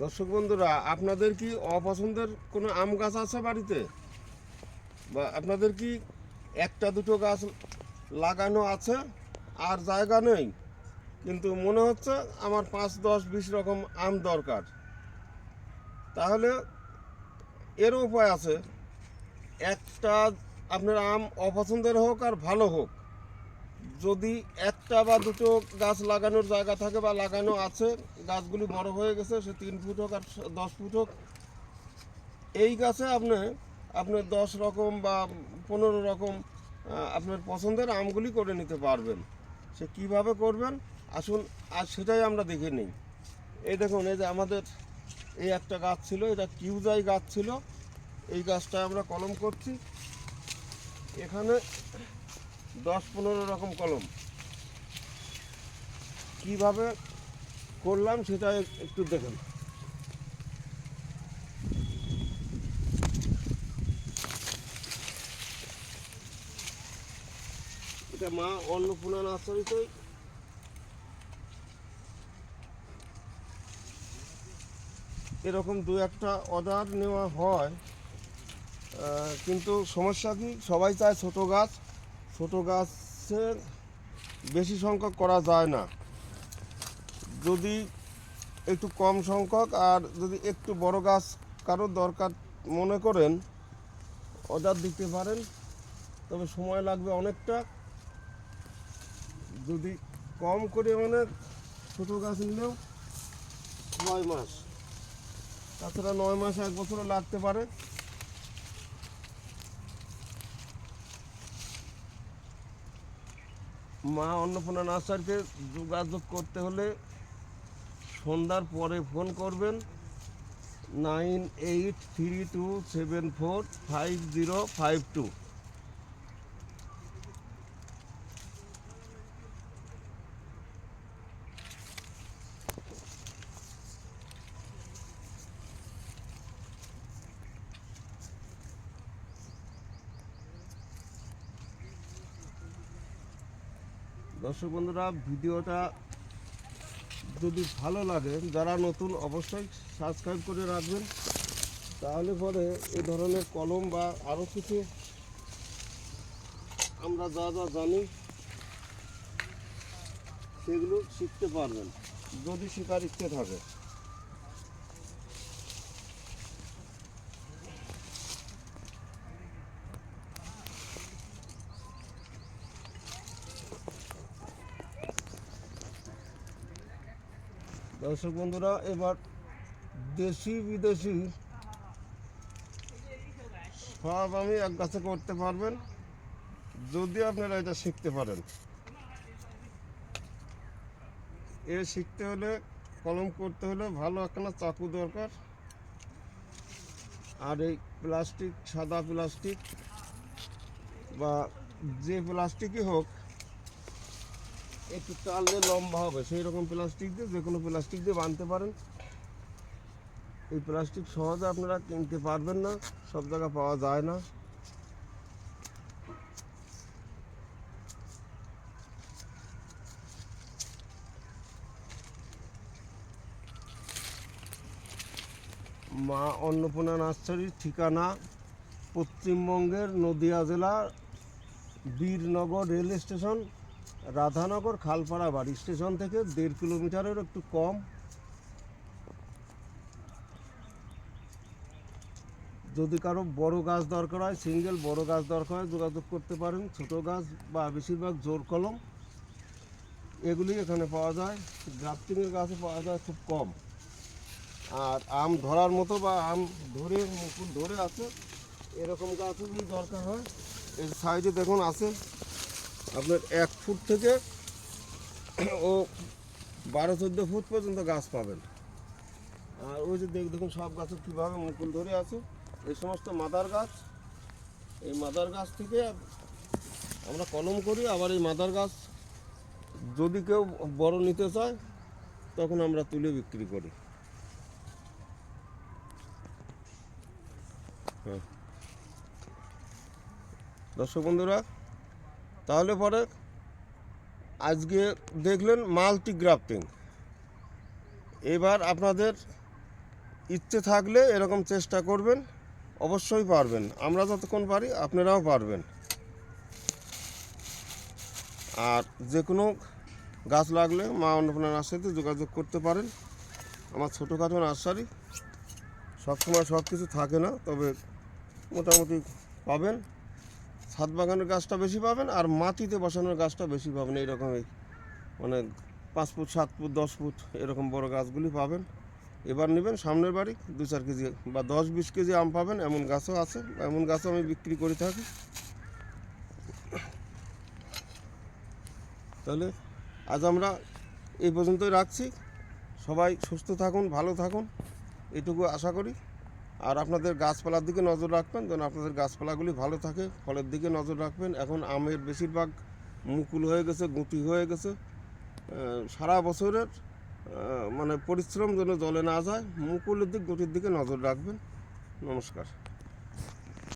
দর্শক বন্ধুরা, আপনাদের কি অপছন্দের কোনো আম গাছ আছে বাড়িতে? বা আপনাদের কি একটা দুটো গাছ লাগানো আছে? আর জায়গা নেই, কিন্তু মনে হচ্ছে আমার পাঁচ, দশ, বিশ রকম আম দরকার। তাহলে এর উপায় আছে। একটা আপনার আম অপছন্দের হোক আর ভালো হোক। যদি একটা বা দুটো গাছ লাগানোর জায়গা থাকে বা লাগানো আছে, গাছগুলি বড় হয়ে গেছে, সে তিন ফুট হোক আর দশ ফুট হোক, এই গাছে আপনি আপনার দশ রকম বা পনেরো রকম আপনার পছন্দের আমগুলি করে নিতে পারবেন। সে কীভাবে করবেন? আসুন, আর সেটাই আমরা দেখে নিই। এই দেখুন, এই যে আমাদের এই একটা গাছ ছিল, এটা কিউজাই গাছ ছিল। এই গাছটা আমরা কলম করছি। এখানে দশ পনেরো রকম কলম। কীভাবে করলাম সেটা একটু দেখেন। এটা মা অন্নপূর্ণা নার্সারিতে এরকম দু একটা অর্ডার নেওয়া হয় কিন্তু সমস্যা কি? সবাই চায় ছোট গাছ। ছোট গাছের বেশি সংখ্যক করা যায় না। যদি একটু কম সংখ্যক আর যদি একটু বড় গাছ কারোর দরকার মনে করেন অর্ডার দিতে পারেন, তবে সময় লাগবে অনেকটা। যদি কম করে মানে ছোটো গাছ নিলেও নয় মাস। তাছাড়া নয় মাস এক বছরও লাগতে পারে। মা অন্নপূর্ণা নার্সারিতে যোগাযোগ করতে হলে সন্ধ্যার পরে ফোন করবেন। Nine eight three two seven four five zero five two. দর্শক বন্ধুরা, ভিডিওটা যদি ভালো লাগে, যারা নতুন অবশ্যই সাবস্ক্রাইব করে রাখবেন। তাহলে পরে এই ধরনের কলম বা আরও কিছু আমরা যা যা জানি, সেগুলো শিখতে পারবেন, যদি শেখার ইচ্ছে থাকে। দর্শক বন্ধুরা, এবার দেশি বিদেশি সব আমি এক গাছে করতে পারবেন, যদি আপনারা এটা শিখতে পারেন। এ শিখতে হলে, কলম করতে হলে ভালো একখানা চাকু দরকার। আর এই প্লাস্টিক, সাদা প্লাস্টিক বা যে প্লাস্টিকই হোক একটু টানলে লম্বা হবে। সেই রকম প্লাস্টিক দিয়ে যে কোনো প্লাস্টিক দিয়ে বানতে পারেন। এই প্লাস্টিক সহজে আপনারা কিনতে পারবেন না, সব জায়গা পাওয়া যায় না। মা অন্নপূর্ণা নার্সারির ঠিকানা পশ্চিমবঙ্গের নদিয়া জেলার বীরনগর রেল স্টেশন। রাধানগর খালপাড়া বাড়ি স্টেশন থেকে দেড় কিলোমিটারের একটু কম। যদি কারও বড় গাছ দরকার হয়, সিঙ্গেল বড় গাছ দরকার হয়, যোগাযোগ করতে পারেন। ছোট গাছ বা বেশিরভাগ জোর কলম, এগুলি এখানে পাওয়া যায়। গ্রাফটিংয়ের গাছও পাওয়া যায় খুব কম। আর আম ধরার মতো বা আম ধরে মুকুল ধরে আছে, এরকম যদি দরকার হয়, এর সাইডে দেখুন আছে। আপনার এক ফুট থেকে ও বারো চোদ্দ ফুট পর্যন্ত গাছ পাবেন। আর ওই যে দেখ দেখুন সব গাছের কীভাবে মুকুল ধরে আছে। এই সমস্ত মাদার গাছ, এই মাদার গাছ থেকে আমরা কলম করি, আবার এই মাদার গাছ যদি কেউ বড় নিতে চায়, তখন আমরা তুলে বিক্রি করি। হ্যাঁ। দর্শক বন্ধুরা তাহলে পরে আজকে দেখলেন মাল্টি গ্রাফটিং এবার আপনাদের ইচ্ছে থাকলে এরকম চেষ্টা করবেন, অবশ্যই পারবেন। আমরা যতক্ষণ পারি আপনারাও পারবেন। আর যে কোনো গাছ লাগলে মা অন্নপূর্ণা নার্সারিতে যোগাযোগ করতে পারেন। আমার ছোটোখাটো নার্সারি, সবসময় সব কিছু থাকে না, তবে মোটামুটি পাবেন। ছাদ বাগানের গাছটা বেশি পাবেন আর মাটিতে বসানোর গাছটা বেশি পাবেন। এইরকমই মানে পাঁচ ফুট, সাত ফুট, দশ ফুট এরকম বড় গাছগুলি পাবেন। এবার নেবেন সামনের বাড়ি, দু চার কেজি বা দশ বিশ কেজি আম পাবেন। এমন গাছও আছে, এমন গাছও আমি বিক্রি করে থাকি। তাহলে আজ আমরা এই পর্যন্তই রাখছি। সবাই সুস্থ থাকুন, ভালো থাকুন। এটুকু আশা করি। আর আপনাদের গাছপালার দিকে নজর রাখবেন, যেন আপনাদের গাছপালাগুলি ভালো থাকে, ফলের দিকে নজর রাখবেন। এখন আমের বেশিরভাগ মুকুল হয়ে গেছে গুটি হয়ে গেছে। সারা বছরের মানে পরিশ্রম যেন জলে না যায়, মুকুলের দিক গুটির দিকে নজর রাখবেন। নমস্কার।